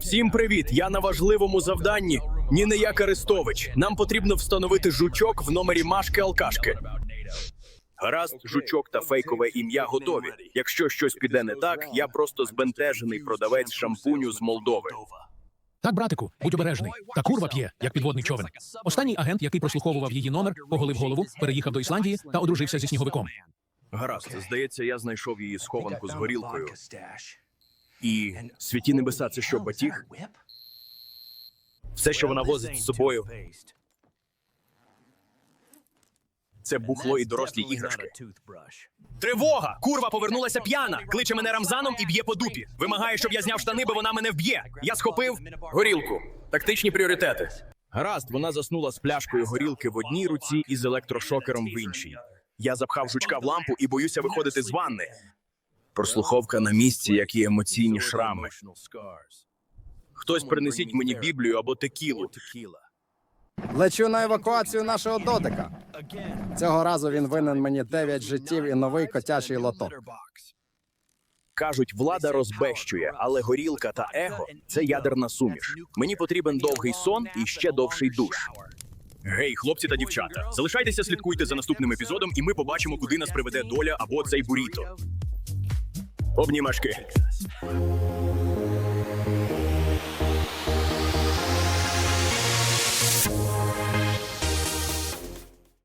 Всім привіт! Я на важливому завданні. Ні не як Арестович. Нам потрібно встановити жучок в номері Машки Алкашки. Гаразд, жучок та фейкове ім'я готові. Якщо щось піде не так, я просто збентежений продавець шампуню з Молдови. Так, братику, будь обережний. Та курва п'є, як підводний човен. Останній агент, який прослуховував її номер, оголив голову, переїхав до Ісландії та одружився зі сніговиком. Гаразд, здається, я знайшов її схованку з горілкою. І святі небеса, це що, батіг? Все, що вона возить з собою, це бухло і дорослі іграшки. Тривога! Курва повернулася п'яна. Кличе мене Рамзаном і б'є по дупі. Вимагає, щоб я зняв штани, бо вона мене вб'є. Я схопив горілку. Тактичні пріоритети. Гаразд, вона заснула з пляшкою горілки в одній руці і з електрошокером в іншій. Я запхав жучка в лампу і боюся виходити з ванни. Прослуховка на місці, як і емоційні шрами. Хтось принесіть мені біблію або текілу. Лечу на евакуацію нашого дотика. Цього разу він винен мені 9 життів і новий котячий лоток. Кажуть, влада розбещує, але горілка та его це ядерна суміш. Мені потрібен довгий сон і ще довший душ. Гей, хлопці та дівчата, залишайтеся, слідкуйте за наступним епізодом, і ми побачимо, куди нас приведе доля або цей буріто. Обнімашки.